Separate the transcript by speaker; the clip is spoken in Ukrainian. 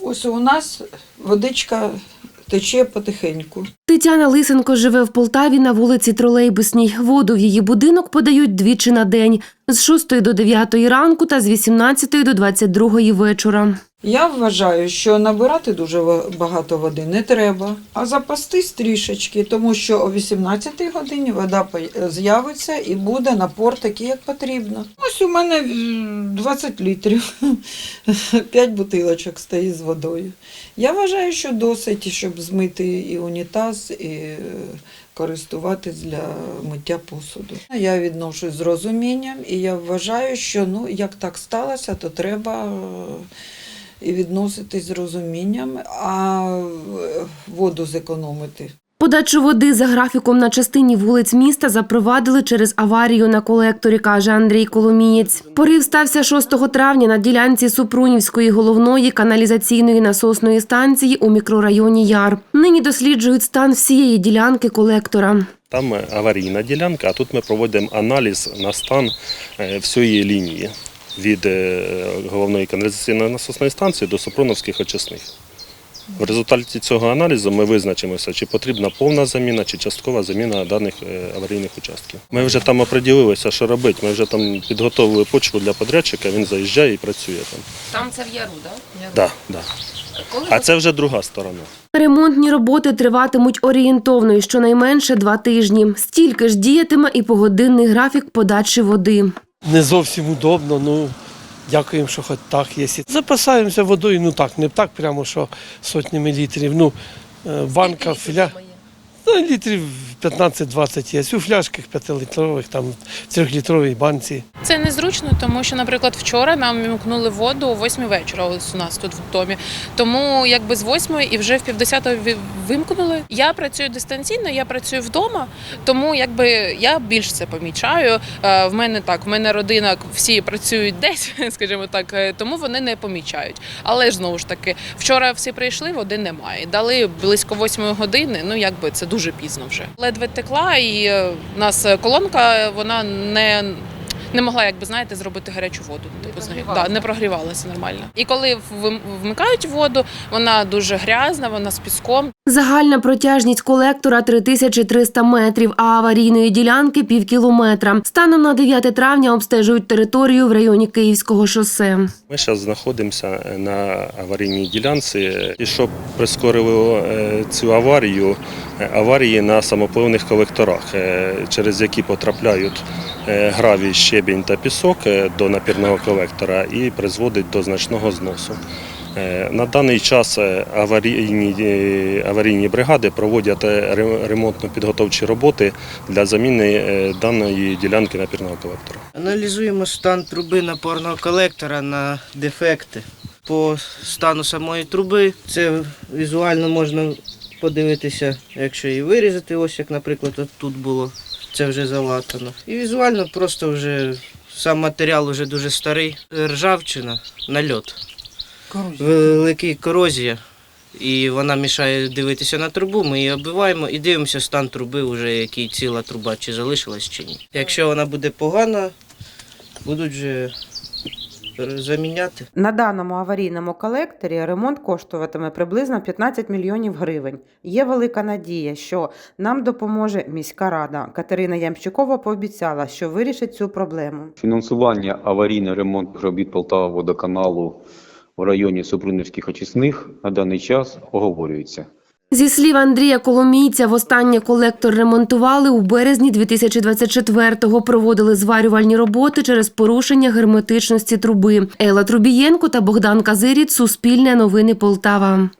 Speaker 1: Ось у нас водичка тече потихеньку.
Speaker 2: Тетяна Лисенко живе в Полтаві на вулиці Тролейбусній. Воду в її будинок подають двічі на день з 6 до 9 ранку та з 18 до 22 вечора.
Speaker 1: Я вважаю, що набирати дуже багато води не треба, а запастись трішечки, тому що о 18 годині вода з'явиться і буде напор такий, як потрібно. Ось у мене 20 літрів, 5 бутилочок стоїть з водою. Я вважаю, що досить, щоб змити і унітаз, і е, користуватись для миття посуду. Я відношусь з розумінням, і я вважаю, що ну, як так сталося, то треба. І відноситись з розумінням, а воду зекономити.
Speaker 2: Подачу води за графіком на частині вулиць міста запровадили через аварію на колекторі, каже Андрій Коломієць. Порив стався 6 травня на ділянці Супрунівської головної каналізаційної насосної станції у мікрорайоні Яр. Нині досліджують стан всієї ділянки колектора.
Speaker 3: Там е, аварійна ділянка, а тут ми проводимо аналіз на стан е, всієї лінії від е, головної каналізаційної насосної станції до Супруновських очисних. В результаті цього аналізу ми визначимося, чи потрібна повна заміна, чи часткова заміна даних е, аварійних участків. Ми вже там оприділилися, що робити. Ми вже там підготовили почву для подрядчика, він заїжджає і працює там.
Speaker 4: Там це в яру, так?
Speaker 3: Да, да.
Speaker 4: Коли
Speaker 3: А це вже друга сторона.
Speaker 2: Ремонтні роботи триватимуть орієнтовно і щонайменше два тижні. Стільки ж діятиме і погодинний графік подачі води.
Speaker 5: Не зовсім удобно. Ну дякуємо, що хоч так є. Запасаємося водою, ну так, не так прямо, що сотнями літрів. Ну, е, банка, філя. Ну, літрів 15-20 є. У фляшках 5-літрових, там в 3-літровій банці.
Speaker 6: Це незручно, тому що, наприклад, вчора нам вімкнули воду о 8 вечора. Ось у нас тут в домі. Тому якби з 8 і вже в півдесятої вимкнули. Я працюю дистанційно, я працюю вдома, тому якби я більш це помічаю. Е, В мене так, в мене родина всі працюють десь, скажімо так, е, тому вони не помічають. Але ж знову ж таки, вчора всі прийшли, води немає. Дали близько 8 години. Ну якби це дуже пізно вже. Ледве текла, і в нас е, колонка вона не. Не могла, якби знаєте, зробити гарячу воду. Типу, да, не прогрівалася нормально. І коли вмикають воду, вона дуже грязна, вона з піском.
Speaker 2: Загальна протяжність колектора 3300 метрів, а аварійної ділянки пів кілометра. Станом на 9 травня обстежують територію в районі Київського шосе.
Speaker 3: Ми зараз знаходимося на аварійній ділянці, і щоб прискорило е, цю аварію, е, аварії на самопливних колекторах, е, через які потрапляють гравій, щебінь та пісок до напірного колектора і призводить до значного зносу. Е, На даний час е, аварійні, е, аварійні бригади проводять ремонтно-підготовчі роботи для заміни даної ділянки напірного колектора.
Speaker 7: Аналізуємо стан труби напорного колектора на дефекти. По стану самої труби це візуально можна подивитися, якщо її вирізати, ось як, наприклад, от тут було, це вже залатано. І візуально просто вже сам матеріал вже дуже старий, ржавчина, нальот. Велика корозія. І вона мішає дивитися на трубу, ми її оббиваємо і дивимося стан труби, вже який ціла труба, чи залишилась чи ні. Якщо вона буде погана, будуть вже заміняти.
Speaker 8: На даному аварійному колекторі ремонт коштуватиме приблизно 15 мільйонів гривень. Є велика надія, що нам допоможе міська рада. Катерина Ямщикова пообіцяла, що вирішить цю проблему.
Speaker 9: Фінансування аварійно-ремонтних робіт Полтава водоканалу в районі Супрунівських очисних на даний час оговорюється.
Speaker 2: Зі слів Андрія Коломійця, востаннє колектор ремонтували у березні 2024-го. Проводили зварювальні роботи через порушення герметичності труби. Ела Трубієнко та Богдан Казиріт. Суспільне новини Полтава.